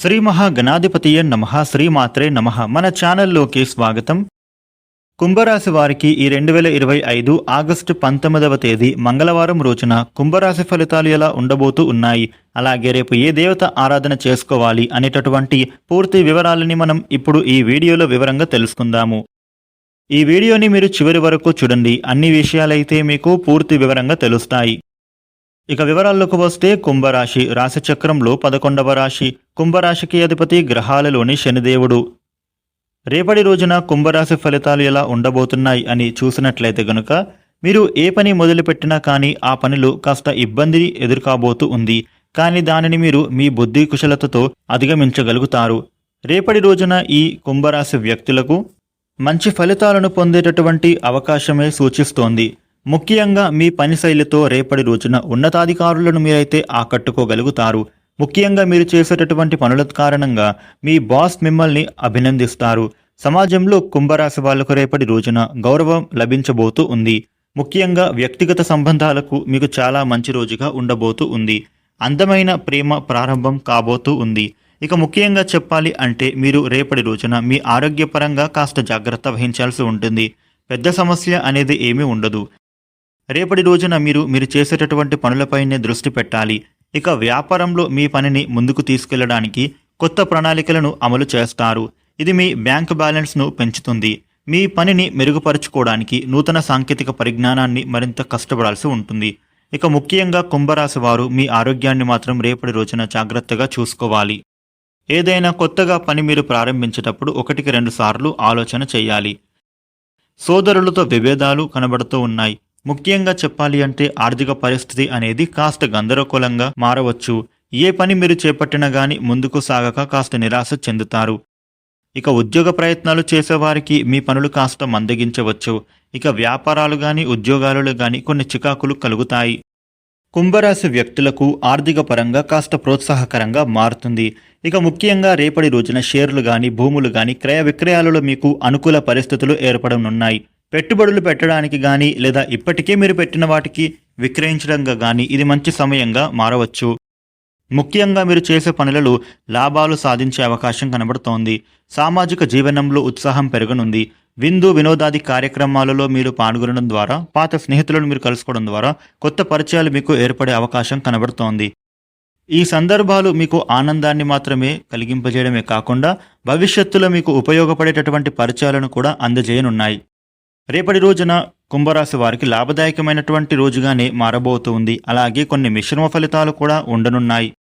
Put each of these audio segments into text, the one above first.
శ్రీ మహాగణాధిపతియ నమ శ్రీమాత్రే నమ. మన ఛానల్లోకి స్వాగతం. కుంభరాశి వారికి ఈ రెండు వేల ఇరవై ఐదు ఆగస్టు పంతొమ్మిదవ తేదీ మంగళవారం రోజున కుంభరాశి ఫలితాలు ఎలా ఉండబోతూ ఉన్నాయి అలాగే రేపు ఏ దేవత ఆరాధన చేసుకోవాలి అనేటటువంటి పూర్తి వివరాలని మనం ఇప్పుడు ఈ వీడియోలో వివరంగా తెలుసుకుందాము. ఈ వీడియోని మీరు చివరి వరకు చూడండి అన్ని విషయాలైతే మీకు పూర్తి వివరంగా తెలుస్తాయి. ఇక వివరాల్లోకి వస్తే కుంభరాశి రాశిచక్రంలో పదకొండవ రాశి కుంభరాశికి అధిపతి గ్రహాలలోని శనిదేవుడు. రేపటి రోజున కుంభరాశి ఫలితాలు ఎలా ఉండబోతున్నాయి అని చూసినట్లయితే గనుక మీరు ఏ పని మొదలుపెట్టినా కానీ ఆ పనిలో కాస్త ఇబ్బందిని ఎదుర్కాబోతూ ఉంది. కానీ దానిని మీరు మీ బుద్ధి కుశలతతో అధిగమించగలుగుతారు. రేపటి రోజున ఈ కుంభరాశి వ్యక్తులకు మంచి ఫలితాలను పొందేటటువంటి అవకాశమే సూచిస్తోంది. ముఖ్యంగా మీ పని శైలితో రేపటి రోజున ఉన్నతాధికారులను మీరైతే ఆకట్టుకోగలుగుతారు. ముఖ్యంగా మీరు చేసేటటువంటి పనుల కారణంగా మీ బాస్ మిమ్మల్ని అభినందిస్తారు. సమాజంలో కుంభరాశి వాళ్ళకు రేపటి రోజున గౌరవం లభించబోతూ ఉంది. ముఖ్యంగా వ్యక్తిగత సంబంధాలకు మీకు చాలా మంచి రోజుగా ఉండబోతూ ఉంది. అందమైన ప్రేమ ప్రారంభం కాబోతూ ఉంది. ఇక ముఖ్యంగా చెప్పాలి అంటే మీరు రేపటి రోజున మీ ఆరోగ్యపరంగా కాస్త జాగ్రత్త వహించాల్సి ఉంటుంది. పెద్ద సమస్య అనేది ఏమీ ఉండదు. రేపటి రోజున మీరు మీరు చేసేటటువంటి పనులపైనే దృష్టి పెట్టాలి. ఇక వ్యాపారంలో మీ పనిని ముందుకు తీసుకెళ్ళడానికి కొత్త ప్రణాళికలను అమలు చేస్తారు. ఇది మీ బ్యాంక్ బ్యాలెన్స్ను పెంచుతుంది. మీ పనిని మెరుగుపరుచుకోవడానికి నూతన సాంకేతిక పరిజ్ఞానాన్ని మరింత కష్టపడాల్సి ఉంటుంది. ఇక ముఖ్యంగా కుంభరాశి వారు మీ ఆరోగ్యాన్ని మాత్రం రేపటి రోజున జాగ్రత్తగా చూసుకోవాలి. ఏదైనా కొత్తగా పని మీరు ప్రారంభించేటప్పుడు ఒకటికి రెండు సార్లు ఆలోచన చేయాలి. సోదరులతో విభేదాలు కనబడుతూ ఉన్నాయి. ముఖ్యంగా చెప్పాలి అంటే ఆర్థిక పరిస్థితి అనేది కాస్త గందరగోళంగా మారవచ్చు. ఏ పని మీరు చేపట్టినా గాని ముందుకు సాగక కాస్త నిరాశ చెందుతారు. ఇక ఉద్యోగ ప్రయత్నాలు చేసేవారికి మీ పనులు కాస్త మందగించవచ్చు. ఇక వ్యాపారాలు గాని ఉద్యోగాలలో గాని కొన్ని చికాకులు కలుగుతాయి. కుంభరాశి వ్యక్తులకు ఆర్థిక పరంగా కాస్త ప్రోత్సాహకరంగా మారుతుంది. ఇక ముఖ్యంగా రేపటి రోజున షేర్లు గాని భూములు గాని క్రయ విక్రయాలలో మీకు అనుకూల పరిస్థితులు ఏర్పడనున్నాయి. పెట్టుబడులు పెట్టడానికి కానీ లేదా ఇప్పటికే మీరు పెట్టిన వాటికి విక్రయించడంగా కానీ ఇది మంచి సమయంగా మారవచ్చు. ముఖ్యంగా మీరు చేసే పనులలో లాభాలు సాధించే అవకాశం కనబడుతోంది. సామాజిక జీవనంలో ఉత్సాహం పెరగనుంది. విందు వినోదాది కార్యక్రమాలలో మీరు పాల్గొనడం ద్వారా పాత స్నేహితులను మీరు కలుసుకోవడం ద్వారా కొత్త పరిచయాలు మీకు ఏర్పడే అవకాశం కనబడుతోంది. ఈ సందర్భాలు మీకు ఆనందాన్ని మాత్రమే కలిగింపజేయడమే కాకుండా భవిష్యత్తులో మీకు ఉపయోగపడేటటువంటి పరిచయాలను కూడా అందజేయనున్నాయి. రేపటి రోజున కుంభరాశి వారికి లాభదాయకమైనటువంటి రోజుగానే మారబోతుంది అలాగే కొన్ని మిశ్రమ ఫలితాలు కూడా ఉండనున్నాయి.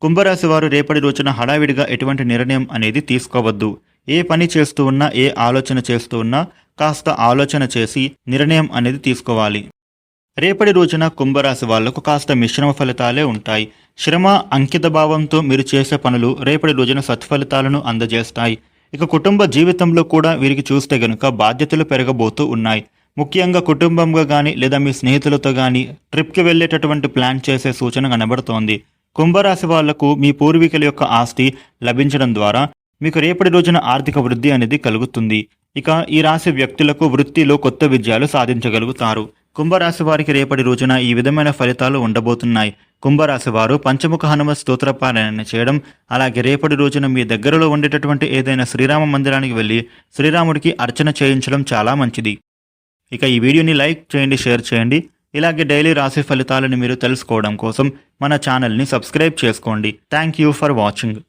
కుంభరాశి వారు రేపటి రోజున హడావిడిగా ఎటువంటి నిర్ణయం అనేది తీసుకోవద్దు. ఏ పని చేస్తూ ఉన్నా ఏ ఆలోచన చేస్తూ ఉన్నా కాస్త ఆలోచన చేసి నిర్ణయం అనేది తీసుకోవాలి. రేపటి రోజున కుంభరాశి వాళ్ళకు కాస్త మిశ్రమ ఫలితాలే ఉంటాయి. శ్రమ అంకిత భావంతో మీరు చేసే పనులు రేపటి రోజున సత్ఫలితాలను అందజేస్తాయి. ఇక కుటుంబ జీవితంలో కూడా వీరికి చూస్తే గనుక బాధ్యతలు పెరగబోతూ ఉన్నాయి. ముఖ్యంగా కుటుంబంగా కానీ లేదా మీ స్నేహితులతో కానీ ట్రిప్కి వెళ్ళేటటువంటి ప్లాన్ చేసే సూచన కనబడుతోంది. కుంభరాశి వాళ్ళకు మీ పూర్వీకుల యొక్క ఆస్తి లభించడం ద్వారా మీకు రేపటి రోజున ఆర్థిక వృద్ధి అనేది కలుగుతుంది. ఇక ఈ రాశి వ్యక్తులకు వృత్తిలో కొత్త విజయాలు సాధించగలుగుతారు. కుంభరాశి వారికి రేపటి రోజున ఈ విధమైన ఫలితాలు ఉండబోతున్నాయి. కుంభరాశి వారు పంచముఖ హనుమ స్తోత్రపారాయణ చేయడం అలాగే రేపటి రోజున మీ దగ్గరలో ఉండేటటువంటి ఏదైనా శ్రీరామ మందిరానికి వెళ్ళి శ్రీరాముడికి అర్చన చేయించడం చాలా మంచిది. ఇక ఈ వీడియోని లైక్ చేయండి షేర్ చేయండి. ఇలాగే డైలీ రాశి ఫలితాలను మీరు తెలుసుకోవడం కోసం మన ఛానల్ని సబ్స్క్రైబ్ చేసుకోండి. Thank you for watching.